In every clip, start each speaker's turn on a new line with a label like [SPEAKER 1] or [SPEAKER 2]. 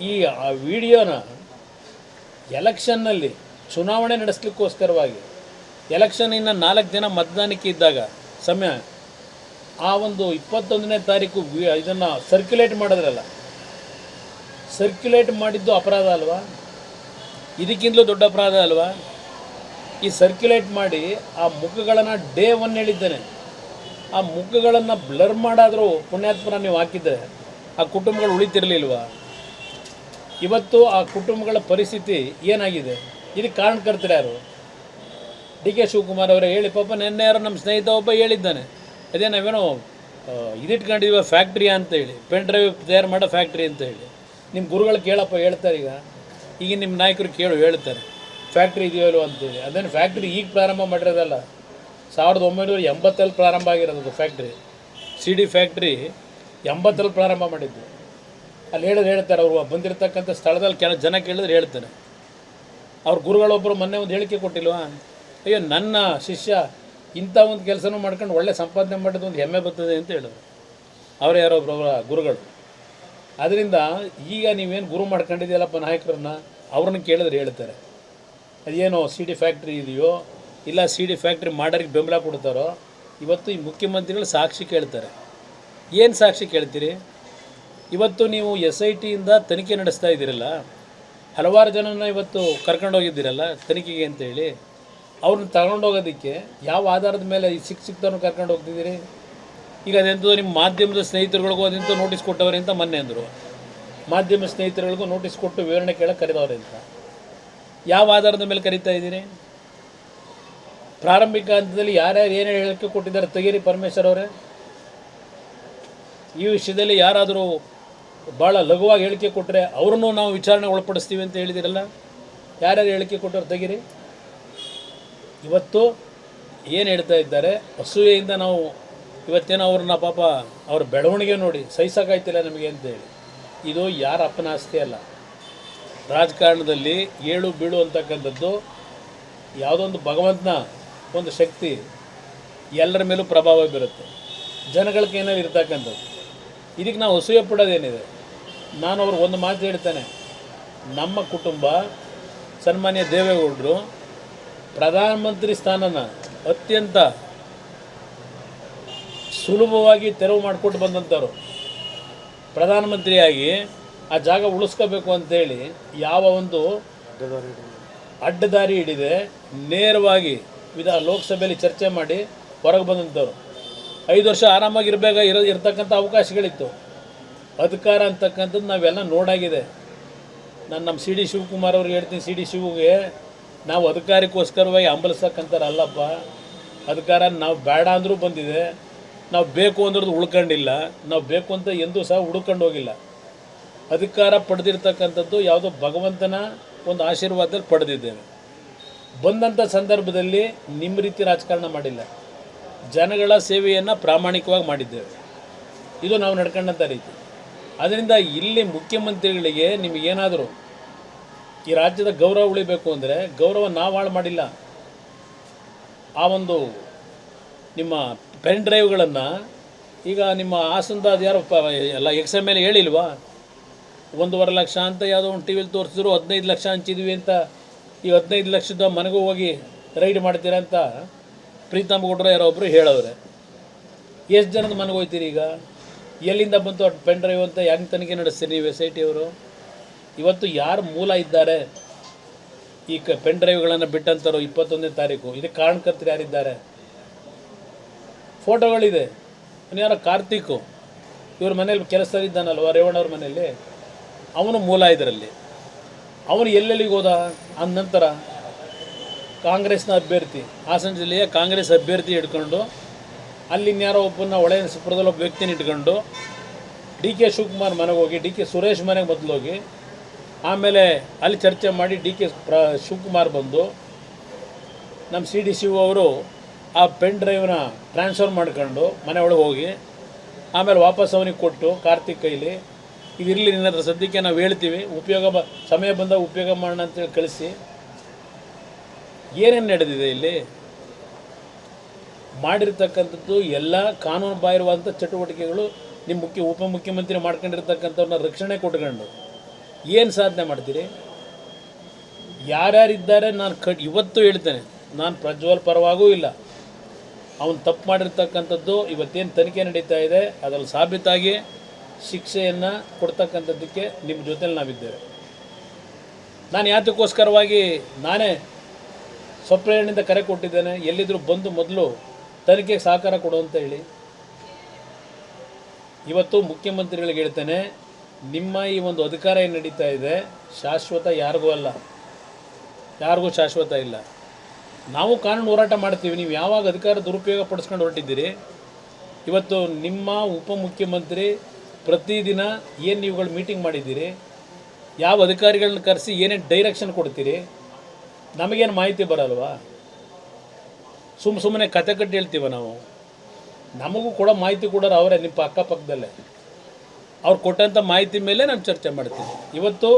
[SPEAKER 1] ಈ ಆ ವಿಡಿಯೋನ ಎಲೆಕ್ಷನ್ನಲ್ಲಿ ಚುನಾವಣೆ ನಡೆಸಲಿಕ್ಕೋಸ್ಕರವಾಗಿ ಎಲೆಕ್ಷನ್ ಇನ್ನು ನಾಲ್ಕು ದಿನ ಮತದಾನಕ್ಕೆ ಇದ್ದಾಗ, ಸಮಯ, ಆ ಒಂದು ಇಪ್ಪತ್ತೊಂದನೇ ತಾರೀಕು ಇದನ್ನು ಸರ್ಕ್ಯುಲೇಟ್ ಮಾಡಿದ್ರಲ್ಲ. ಸರ್ಕ್ಯುಲೇಟ್ ಮಾಡಿದ್ದು ಅಪರಾಧ ಅಲ್ವಾ? ಇದಕ್ಕಿಂತಲೂ ದೊಡ್ಡ ಅಪರಾಧ ಅಲ್ವಾ? ಈ ಸರ್ಕ್ಯುಲೇಟ್ ಮಾಡಿ ಆ ಮುಖಗಳನ್ನು ಡೇ ಒನ್ ಹೇಳಿದ್ದೇನೆ. ಆ ಮುಖಗಳನ್ನು ಬ್ಲರ್ ಮಾಡಾದರೂ ಪುಣ್ಯಾತ್ಮರ ನೀವು ಹಾಕಿದ್ರೆ, ಆ ಕುಟುಂಬಗಳು ಉಳಿತಿರಲಿಲ್ವಾ? ಇವತ್ತು ಆ ಕುಟುಂಬಗಳ ಪರಿಸ್ಥಿತಿ ಏನಾಗಿದೆ? ಇದಕ್ಕೆ ಕಾರಣಕರ್ತರು ಯಾರು? ಡಿ ಕೆ ಶಿವಕುಮಾರ್ ಅವರೇ ಹೇಳಿ, ಪಾಪ ನಿನ್ನೆ ಯಾರೋ ನಮ್ಮ ಸ್ನೇಹಿತ ಒಬ್ಬ ಹೇಳಿದ್ದಾನೆ. ಅದೇ ನಾವೇನೋ ಇದಿಟ್ಕೊಂಡಿದ್ವಿ ಫ್ಯಾಕ್ಟ್ರಿ ಅಂತ ಹೇಳಿ, ಪೆನ್ ಡ್ರೈವ್ ತಯಾರು ಮಾಡೋ ಫ್ಯಾಕ್ಟ್ರಿ ಅಂತ ಹೇಳಿ. ನಿಮ್ಮ ಗುರುಗಳು ಕೇಳಪ್ಪ, ಹೇಳ್ತಾರೆ ಈಗ. ಈಗ ನಿಮ್ಮ ನಾಯಕರು ಕೇಳು, ಹೇಳ್ತಾರೆ. ಫ್ಯಾಕ್ಟ್ರಿ ಇದೆಯಲ್ಲೋ ಅಂತೇಳಿ ಅದೇನು ಫ್ಯಾಕ್ಟ್ರಿ ಈಗ ಪ್ರಾರಂಭ ಮಾಡಿರೋದಲ್ಲ. ಸಾವಿರದ ಒಂಬೈನೂರ ಎಂಬತ್ತಲ್ಲಿ ಪ್ರಾರಂಭ ಆಗಿರೋದು ಫ್ಯಾಕ್ಟ್ರಿ. ಸಿ ಡಿ ಫ್ಯಾಕ್ಟ್ರಿ ಎಂಬತ್ತರಲ್ಲಿ ಪ್ರಾರಂಭ ಮಾಡಿದ್ದು. ಅಲ್ಲಿ ಹೇಳಿದ್ರೆ ಹೇಳ್ತಾರೆ, ಅವರು ಬಂದಿರತಕ್ಕಂಥ ಸ್ಥಳದಲ್ಲಿ ಕೆಲ ಜನ ಕೇಳಿದ್ರೆ ಹೇಳ್ತಾರೆ. ಅವ್ರ ಗುರುಗಳೊಬ್ಬರು ಮೊನ್ನೆ ಒಂದು ಹೇಳಿಕೆ ಕೊಟ್ಟಿಲ್ವಾ? ಅಯ್ಯೋ, ನನ್ನ ಶಿಷ್ಯ ಇಂಥ ಒಂದು ಕೆಲಸನೂ ಮಾಡ್ಕೊಂಡು ಒಳ್ಳೆ ಸಂಪಾದನೆ ಮಾಡಿದ್ದು ಒಂದು ಹೆಮ್ಮೆ ಬರ್ತದೆ ಅಂತ ಹೇಳಿದ್ರು. ಅವರೇ ಯಾರೋ ಒಬ್ರು, ಅವರ ಗುರುಗಳು. ಅದರಿಂದ ಈಗ ನೀವೇನು ಗುರು ಮಾಡ್ಕೊಂಡಿದ್ದೀಯಲ್ಲಪ್ಪ ನಾಯಕರನ್ನ? ಅವ್ರನ್ನ ಕೇಳಿದ್ರೆ ಹೇಳ್ತಾರೆ. ಅದೇನೋ ಸಿ ಡಿ ಫ್ಯಾಕ್ಟ್ರಿ ಇದೆಯೋ, ಇಲ್ಲ ಸಿ ಡಿ ಫ್ಯಾಕ್ಟ್ರಿ ಮಾಡೋರಿಗೆ ಬೆಂಬಲ ಕೊಡ್ತಾರೋ, ಇವತ್ತು ಈ ಮುಖ್ಯಮಂತ್ರಿಗಳು ಸಾಕ್ಷಿ ಕೇಳ್ತಾರೆ. ಏನು ಸಾಕ್ಷಿ ಕೇಳ್ತೀರಿ? ಇವತ್ತು ನೀವು ಎಸ್ ಐ ಟಿಯಿಂದ ತನಿಖೆ ನಡೆಸ್ತಾ ಇದ್ದೀರಲ್ಲ, ಹಲವಾರು ಜನನ ಇವತ್ತು ಕರ್ಕೊಂಡೋಗಿದ್ದೀರಲ್ಲ ತನಿಖೆಗೆ ಅಂತೇಳಿ ಅವ್ರನ್ನ ತಗೊಂಡೋಗೋದಕ್ಕೆ ಯಾವ ಆಧಾರದ ಮೇಲೆ ಈ ಸಿಕ್ಕ ಸಿಕ್ತವ್ರನ್ನ ಕರ್ಕೊಂಡು ಹೋಗ್ತಿದ್ದೀರಿ? ಈಗ ಅದೆಂಥದ್ದು ನಿಮ್ಮ ಮಾಧ್ಯಮದ ಸ್ನೇಹಿತರುಗಳಿಗೂ ಅದಂತ ನೋಟಿಸ್ ಕೊಟ್ಟವ್ರೆ ಅಂತ ಮೊನ್ನೆ ಅಂದರು. ಮಾಧ್ಯಮ ಸ್ನೇಹಿತರುಗಳಿಗೂ ನೋಟಿಸ್ ಕೊಟ್ಟು ವಿವರಣೆ ಕೇಳಕ್ಕೆ ಕರೆದವ್ರೆ ಅಂತ. ಯಾವ ಆಧಾರದ ಮೇಲೆ ಕರಿತಾ ಇದ್ದೀರಿ? ಪ್ರಾರಂಭಿಕ ಹಂತದಲ್ಲಿ ಯಾರ್ಯಾರು ಏನು ಹೇಳೋಕ್ಕೆ ಕೊಟ್ಟಿದ್ದಾರೆ, ತೆಗೀರಿ ಪರಮೇಶ್ವರ್ ಅವರೇ. ಈ ವಿಷಯದಲ್ಲಿ ಯಾರಾದರೂ ಭಾಳ ಲಘುವಾಗಿ ಹೇಳಿಕೆ ಕೊಟ್ಟರೆ ಅವ್ರನ್ನೂ ನಾವು ವಿಚಾರಣೆ ಒಳಪಡಿಸ್ತೀವಿ ಅಂತ ಹೇಳಿದಿರಲ್ಲ? ಯಾರ್ಯಾರು ಹೇಳಿಕೆ ಕೊಟ್ಟರು ತೆಗೀರಿ? ಇವತ್ತು ಏನು ಹೇಳ್ತಾ ಇದ್ದಾರೆ? ಅಸೂಯೆಯಿಂದ ನಾವು ಇವತ್ತೇನು ಅವ್ರನ್ನ ಪಾಪ ಅವ್ರ ಬೆಳವಣಿಗೆ ನೋಡಿ ಸಹಿಸೋಕ್ಕಾಯ್ತಿಲ್ಲ ನಮಗೆ ಅಂತೇಳಿ ಇದು ಯಾರ ಅಪ್ಪನ ಆಸ್ತಿ ಅಲ್ಲ. ರಾಜಕಾರಣದಲ್ಲಿ ಏಳು ಬೀಳು ಅಂತಕ್ಕಂಥದ್ದು ಯಾವುದೊಂದು ಭಗವಂತನ ಒಂದು ಶಕ್ತಿ ಎಲ್ಲರ ಮೇಲೂ ಪ್ರಭಾವ ಬೀರುತ್ತೆ. ಜನಗಳಿಗೆ ಏನಾದ್ರು ಇರ್ತಕ್ಕಂಥದ್ದು. ಇದಕ್ಕೆ ನಾವು ಅಸೂಯೆ ಪಡೋದೇನಿದೆ ನಾನು ಅವ್ರಿಗೆ ಒಂದು ಮಾತು ಹೇಳ್ತೇನೆ. ನಮ್ಮ ಕುಟುಂಬ ಸನ್ಮಾನ್ಯ ದೇವೇಗೌಡರು ಪ್ರಧಾನಮಂತ್ರಿ ಸ್ಥಾನನ ಅತ್ಯಂತ ಸುಲಭವಾಗಿ ತೆರವು ಮಾಡಿಕೊಟ್ಟು ಬಂದಂಥವ್ರು. ಪ್ರಧಾನಮಂತ್ರಿಯಾಗಿ ಆ ಜಾಗ ಉಳಿಸ್ಕೋಬೇಕು ಅಂತೇಳಿ ಯಾವ ಒಂದು ಅಡ್ಡದಾರಿ ಹಿಡಿದೆ, ನೇರವಾಗಿ ವಿಧ ಲೋಕಸಭೆಯಲ್ಲಿ ಚರ್ಚೆ ಮಾಡಿ ಹೊರಗೆ ಬಂದಂಥವ್ರು. ಐದು ವರ್ಷ ಆರಾಮಾಗಿರ್ಬೇಕು ಇರೋ, ಇರ್ತಕ್ಕಂಥ ಅವಕಾಶಗಳಿತ್ತು. ಅಧಿಕಾರ ಅಂತಕ್ಕಂಥದ್ದು ನಾವೆಲ್ಲ ನೋಡಾಗಿದೆ. ನಾನು ನಮ್ಮ ಸಿ ಡಿ ಶಿವಕುಮಾರ್ ಅವ್ರಿಗೆ ಹೇಳ್ತೀನಿ, ಸಿ ಡಿ ಶಿವಗೆ ನಾವು ಅಧಿಕಾರಕ್ಕೋಸ್ಕರವಾಗಿ ಹಂಬಲಿಸ್ತಕ್ಕಂಥವ್ರಲ್ಲಪ್ಪ ಅಧಿಕಾರ ನಾವು ಬೇಡ ಅಂದರೂ ಬಂದಿದೆ. ನಾವು ಬೇಕು ಅಂದ್ರದ್ದು ಉಳ್ಕೊಂಡಿಲ್ಲ. ನಾವು ಬೇಕು ಅಂತ ಎಂದೂ ಸಹ ಹುಡ್ಕೊಂಡು ಹೋಗಿಲ್ಲ. ಅಧಿಕಾರ ಪಡೆದಿರ್ತಕ್ಕಂಥದ್ದು ಯಾವುದೋ ಭಗವಂತನ ಒಂದು ಆಶೀರ್ವಾದದಲ್ಲಿ ಪಡೆದಿದ್ದೇವೆ. ಬಂದಂಥ ಸಂದರ್ಭದಲ್ಲಿ ನಿಮ್ಮ ರೀತಿ ರಾಜಕಾರಣ ಮಾಡಿಲ್ಲ. ಜನಗಳ ಸೇವೆಯನ್ನು ಪ್ರಾಮಾಣಿಕವಾಗಿ ಮಾಡಿದ್ದೇವೆ. ಇದು ನಾವು ನಡ್ಕೊಂಡಂಥ ರೀತಿ. ಅದರಿಂದ ಇಲ್ಲಿ ಮುಖ್ಯಮಂತ್ರಿಗಳಿಗೆ ನಿಮಗೇನಾದರೂ ಈ ರಾಜ್ಯದ ಗೌರವ ಉಳಿಬೇಕು ಅಂದರೆ ಗೌರವ ನಾವು ಹಾಳು ಮಾಡಿಲ್ಲ. ಆ ಒಂದು ನಿಮ್ಮ ಪೆನ್ ಡ್ರೈವ್ಗಳನ್ನು ಈಗ ನಿಮ್ಮ ಹಾಸನದ ಯಾರೋ ಎಲ್ಲ ಎಕ್ಸ್ ಎಂ ಎಲ್ ಹೇಳಿಲ್ವಾ? ಒಂದೂವರೆ ಲಕ್ಷ ಅಂತ ಯಾವುದೋ ಒಂದು ಟಿ ವಿಲಿ ತೋರಿಸಿದ್ರು, ಹದಿನೈದು ಲಕ್ಷ ಹಂಚಿದ್ವಿ ಅಂತ. ಈ ಹದಿನೈದು ಲಕ್ಷದ ಮನೆಗೂ ಹೋಗಿ ರೈಡ್ ಮಾಡ್ತೀರಾ ಅಂತ ಪ್ರೀತಮ್ ಗೌಡ್ರ ಯಾರೋ ಒಬ್ಬರು ಹೇಳವ್ರೆ. ಎಷ್ಟು ಜನದ ಮನೆಗೆ ಹೋಗ್ತೀರಿ ಈಗ? ಎಲ್ಲಿಂದ ಬಂತು ಅಟ್ ಪೆನ್ ಡ್ರೈವ್ ಅಂತ ಹೆಂಗೆ ತನಿಖೆ ನಡೆಸ್ತೀರಿ ನೀವು, ಎಸ್ ಐ ಟಿ ಅವರು? ಇವತ್ತು ಯಾರು ಮೂಲ ಇದ್ದಾರೆ? ಈ ಕ ಪೆನ್ ಡ್ರೈವ್ಗಳನ್ನು ಬಿಟ್ಟಂತಾರೋ ಇಪ್ಪತ್ತೊಂದನೇ ತಾರೀಕು. ಇದಕ್ಕೆ ಕಾರಣಕರ್ತರು ಯಾರಿದ್ದಾರೆ? ಫೋಟೋಗಳಿದೆ. ಯಾರೋ ಕಾರ್ತಿಕು. ಇವ್ರ ಮನೇಲಿ ಕೆಲಸದಲ್ಲಿದ್ದಾನಲ್ವ ರೇವಣ್ಣವ್ರ ಮನೆಯಲ್ಲಿ ಅವನು ಮೂಲ ಇದರಲ್ಲಿ. ಅವನು ಎಲ್ಲೆಲ್ಲಿಗೆ ಹೋದ? ಅಂದ ನಂತರ ಕಾಂಗ್ರೆಸ್ನ ಅಭ್ಯರ್ಥಿ, ಹಾಸನ ಜಿಲ್ಲೆಯ ಕಾಂಗ್ರೆಸ್ ಅಭ್ಯರ್ಥಿ ಹಿಡ್ಕೊಂಡು ಅಲ್ಲಿನ್ಯಾರೋ ಒಬ್ಬನ ಒಳೆಯ ಸುಪ್ರದಲ್ಲಿ ಒಬ್ಬ ವ್ಯಕ್ತಿನ ಇಟ್ಕೊಂಡು ಡಿ ಕೆ ಶಿವಕುಮಾರ್ ಮನೆಗೆ ಹೋಗಿ, ಡಿ ಕೆ ಸುರೇಶ್ ಮನೆಗೆ ಮೊದಲು ಹೋಗಿ ಆಮೇಲೆ ಅಲ್ಲಿ ಚರ್ಚೆ ಮಾಡಿ ಡಿ ಕೆ ಪ್ರ ಶಿವಕುಮಾರ್ ಬಂದು ನಮ್ಮ ಸಿ ಡಿ ಸಿ ಅವರು ಆ ಪೆನ್ ಡ್ರೈವ್ನ ಟ್ರಾನ್ಸ್ಫರ್ ಮಾಡ್ಕೊಂಡು ಮನೆ ಒಳಗೆ ಹೋಗಿ, ಆಮೇಲೆ ವಾಪಸ್ ಅವನಿಗೆ ಕೊಟ್ಟು ಕಾರ್ತಿಕ್ ಕೈಲಿ ಇದಿರಲಿ ನಿನ್ನ ಹತ್ರ ಸದ್ಯಕ್ಕೆ ನಾವು ಹೇಳ್ತೀವಿ, ಉಪಯೋಗ ಬ, ಸಮಯ ಬಂದಾಗ ಉಪಯೋಗ ಮಾಡೋಣ ಅಂತೇಳಿ ಕಳಿಸಿ. ಏನೇನು ನಡೆದಿದೆ ಇಲ್ಲಿ? ಮಾಡಿರ್ತಕ್ಕಂಥದ್ದು ಎಲ್ಲ ಕಾನೂನು ಬಾಹಿರವಾದಂಥ ಚಟುವಟಿಕೆಗಳು ನಿಮ್ಮ ಮುಖ್ಯ ಉಪಮುಖ್ಯಮಂತ್ರಿ ಮಾಡ್ಕೊಂಡಿರ್ತಕ್ಕಂಥವ್ರನ್ನ ರಕ್ಷಣೆ ಕೊಟ್ಕೊಂಡು ಏನು ಸಾಧನೆ ಮಾಡ್ತೀರಿ? ಯಾರ್ಯಾರಿದ್ದಾರೆ ನಾನು ಕಟ್ ಇವತ್ತು ಹೇಳ್ತೇನೆ, ನಾನು ಪ್ರಜ್ವಲ್ ಪರವಾಗೂ ಇಲ್ಲ. ಅವನು ತಪ್ಪು ಮಾಡಿರ್ತಕ್ಕಂಥದ್ದು ಇವತ್ತೇನು ತನಿಖೆ ನಡೀತಾ ಇದೆ, ಅದರಲ್ಲಿ ಸಾಬೀತಾಗಿ ಶಿಕ್ಷೆಯನ್ನು ಕೊಡ್ತಕ್ಕಂಥದ್ದಕ್ಕೆ ನಿಮ್ಮ ಜೊತೆಲಿ ನಾವಿದ್ದೇವೆ. ನಾನು ಯಾತಕ್ಕೋಸ್ಕರವಾಗಿ ನಾನೇ ಸ್ವಪ್ರೇರಣೆಯಿಂದ ಕರೆ ಕೊಟ್ಟಿದ್ದೇನೆ ಎಲ್ಲಿದ್ದರೂ ಬಂದು ಮೊದಲು ತನಿಖೆಗೆ ಸಹಕಾರ ಕೊಡು ಅಂತ ಹೇಳಿ. ಇವತ್ತು ಮುಖ್ಯಮಂತ್ರಿಗಳಿಗೆ ಹೇಳ್ತೇನೆ, ನಿಮ್ಮ ಈ ಒಂದು ಅಧಿಕಾರ ಏನು ನಡೀತಾ ಇದೆ, ಶಾಶ್ವತ ಯಾರಿಗೂ ಅಲ್ಲ. ಯಾರಿಗೂ ಶಾಶ್ವತ ಇಲ್ಲ. ನಾವು ಕಾನೂನು ಹೋರಾಟ ಮಾಡ್ತೀವಿ, ನೀವು ಯಾವಾಗ ಅಧಿಕಾರ ದುರುಪಯೋಗ ಪಡಿಸ್ಕೊಂಡು ಹೊರಟಿದ್ದೀರಿ? ಇವತ್ತು ನಿಮ್ಮ ಉಪಮುಖ್ಯಮಂತ್ರಿ ಪ್ರತಿದಿನ ಏನು ನೀವುಗಳು ಮೀಟಿಂಗ್ ಮಾಡಿದ್ದೀರಿ? ಯಾವ ಅಧಿಕಾರಿಗಳನ್ನ ಕರೆಸಿ ಏನೇನು ಡೈರೆಕ್ಷನ್ ಕೊಡ್ತೀರಿ? ನಮಗೇನು ಮಾಹಿತಿ ಬರಲ್ವಾ? ಸುಮ್ಮ ಸುಮ್ಮನೆ ಕತೆ ಕಟ್ಟಿ ಹೇಳ್ತೀವ ನಾವು. ನಮಗೂ ಕೂಡ ಮಾಹಿತಿ ಕೊಡೋರು ಅವರೇ, ನಿಮ್ಮ ಅಕ್ಕಪಕ್ಕದಲ್ಲೇ ಅವ್ರು ಕೊಟ್ಟಂಥ ಮಾಹಿತಿ ಮೇಲೆ ನಾನು ಚರ್ಚೆ ಮಾಡ್ತೀನಿ. ಇವತ್ತು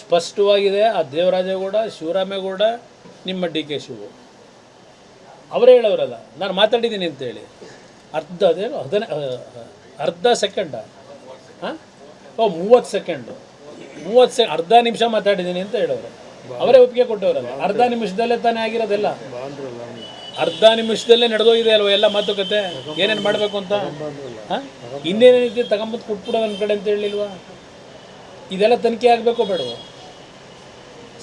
[SPEAKER 1] ಸ್ಪಷ್ಟವಾಗಿದೆ, ಆ ದೇವರಾಜೇಗೌಡ, ಶಿವರಾಮೇಗೌಡ, ನಿಮ್ಮ ಡಿ ಕೆ ಶಿವು. ಅವರೇ ಹೇಳೋರಲ್ಲ, ನಾನು ಮಾತಾಡಿದ್ದೀನಿ ಅಂತೇಳಿ. ಅರ್ಧ ಅದೇನು ಹದಿನ ಅರ್ಧ ಸೆಕೆಂಡ. ಹಾಂ ಓ, ಮೂವತ್ತು ಸೆಕೆಂಡು. ಮೂವತ್ತು ಸೆ, ಅರ್ಧ ನಿಮಿಷ ಮಾತಾಡಿದ್ದೀನಿ ಅಂತ ಹೇಳೋರು. ಅವರೇ ಒಪ್ಪಿಗೆ ಕೊಟ್ಟವರಲ್ಲ, ಅರ್ಧ ನಿಮಿಷದಲ್ಲೇ ತಾನೇ ಆಗಿರೋದೆಲ್ಲ. ಅರ್ಧ ನಿಮಿಷದಲ್ಲೇ ನಡೆದೋಗಿದೆ ಅಲ್ವ ಎಲ್ಲ ಮಾತುಕತೆ? ಏನೇನು ಮಾಡಬೇಕು ಅಂತ? ಇನ್ನೇನೈತಿ ತಗೊಂಬಂದು ಕೊಟ್ಬಿಡೋ ನನ್ನ ಕಡೆ ಅಂತ ಹೇಳಿಲ್ವಾ? ಇದೆಲ್ಲ ತನಿಖೆ ಆಗಬೇಕೋ ಬೇಡವೋ?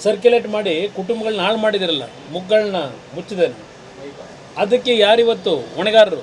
[SPEAKER 1] ಸರ್ಕ್ಯುಲೇಟ್ ಮಾಡಿ ಕುಟುಂಬಗಳನ್ನ ಹಾಳು ಮಾಡಿದಿರಲ್ಲ ಮುಗ್ಗಳನ್ನ ಮುಚ್ಚಿದ್ದೇನೆ. ಅದಕ್ಕೆ ಯಾರಿವತ್ತು ಹೊಣೆಗಾರರು?